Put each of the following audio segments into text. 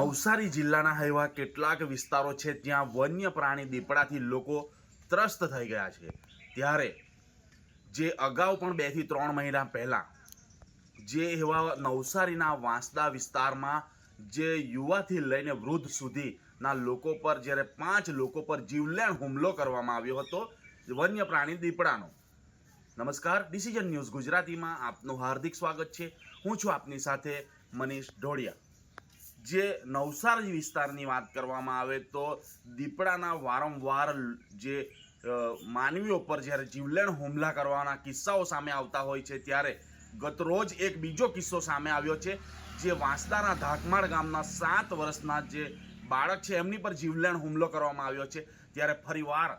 નવસારી જિલ્લાના એવા કેટલાક વિસ્તારો છે ત્યાં વન્ય પ્રાણી દીપડાથી લોકો ત્રસ્ત થઈ ગયા છે. ત્યારે જે અગાઉ પણ બેથી ત્રણ મહિના પહેલા જે એવા નવસારીના વાંસદા વિસ્તારમાં જે યુવાથી લઈને વૃદ્ધ સુધીના લોકો પર, જ્યારે પાંચ લોકો પર જીવલેણ હુમલો કરવામાં આવ્યો હતો વન્ય પ્રાણી દીપડાનો. નમસ્કાર ડિસિઝન ન્યૂઝ ગુજરાતીમાં આપનું હાર્દિક સ્વાગત છે. હું છું આપની સાથે મનીષ ઢોળિયા. જે નવસારી વિસ્તારની વાત કરવામાં આવે તો દીપડાના વારંવાર જે માનવીઓ પર જ્યારે જીવલેણ હુમલા કરવાના કિસ્સાઓ સામે આવતા હોય છે, ત્યારે ગતરોજ એક બીજો કિસ્સો સામે આવ્યો છે, જે વાંસદાના ધાકમાળ ગામના સાત વર્ષના જે બાળક છે, એમની પર જીવલેણ હુમલો કરવામાં આવ્યો છે. ત્યારે ફરીવાર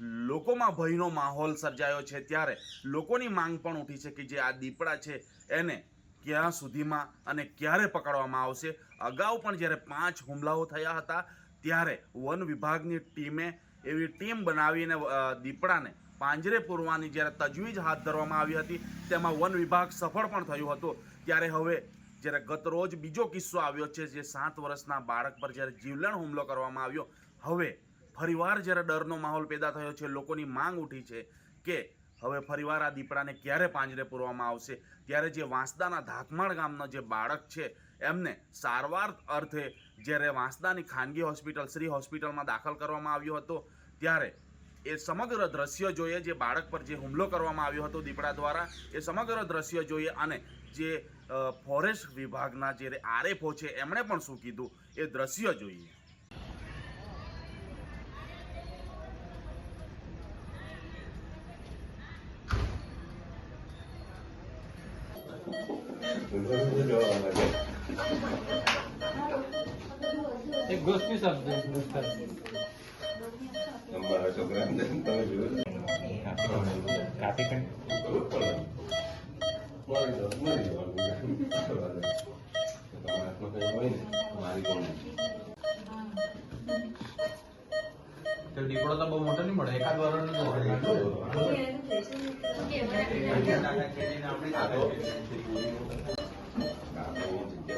લોકોમાં ભયનો માહોલ સર્જાયો છે. ત્યારે લોકોની માંગ પણ ઉઠી છે કે જે આ દીપડા છે, એને ક્યાં સુધીમાં અને ક્યારે પકડવામાં આવશે? અગાઉ પણ જ્યારે પાંચ હુમલાઓ થયા હતા, ત્યારે વન વિભાગની ટીમે એવી ટીમ બનાવીને દીપડાને પાંજરે પૂરવાની જ્યારે તજવીજ હાથ ધરવામાં આવી હતી, તેમાં વન વિભાગ સફળ પણ થયું હતું. ત્યારે હવે જ્યારે ગત રોજ બીજો કિસ્સો આવ્યો છે, જે સાત વર્ષના બાળક પર જ્યારે જીવલેણ હુમલો કરવામાં આવ્યો, હવે ફરીવાર જ્યારે ડરનો માહોલ પેદા થયો છે, લોકોની માંગ ઉઠી છે કે હવે ફરીવાર આ દીપડાને ક્યારે પાંજરે પૂરવામાં આવશે? ત્યારે જે વાંસદાના ધાકમાળ ગામનો જે બાળક છે, એમને સારવાર અર્થે જ્યારે વાંસદાની ખાનગી હોસ્પિટલ, શ્રી હોસ્પિટલમાં દાખલ કરવામાં આવ્યો હતો, ત્યારે એ સમગ્ર દ્રશ્ય જોઈએ, જે બાળક પર જે હુમલો કરવામાં આવ્યો હતો દીપડા દ્વારા, એ સમગ્ર દ્રશ્ય જોઈએ અને જે ફોરેસ્ટ વિભાગના જે આરએફઓ છે, એમણે પણ શું કીધું? એ દ્રશ્ય જોઈએ. એક ગોસ્તી શબ્દ ગુસ્તા અમારા છોકરાને તમે જોયું. કાપી કઈ મળી જાવ મળી જવાનું તમારા હાથમાં કઈ હોય ને મારી કોણ તો દીપડો તો બહુ મોટો નહીં મળે એકાદ વાર નો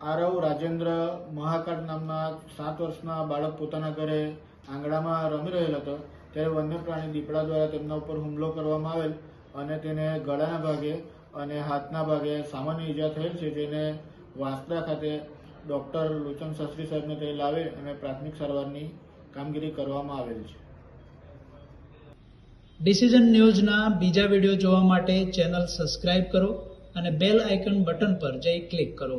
આરવ રાજેન્દ્ર મહાકાળ નામના સાત વર્ષના બાળક પોતાના ઘરે આંગણામાં રમી રહેલ હતો. ત્યારે વન્ય પ્રાણી દીપડા દ્વારા તેમના ઉપર હુમલો કરવામાં આવેલ અને તેને ગળાના ભાગે અને હાથના ભાગે સામાન્ય ઈજા થયેલ છે, જેને વાંસદા ખાતે ડૉક્ટર લોચન શાસ્ત્રી સાહેબને તે લાવે અને પ્રાથમિક સારવારની કામગીરી કરવામાં આવેલ છે. ડિસિઝન ન્યૂઝના બીજા વીડિયો જોવા માટે ચેનલ સબસ્ક્રાઇબ કરો અને બેલ આઇકન બટન પર જઈ ક્લિક કરો.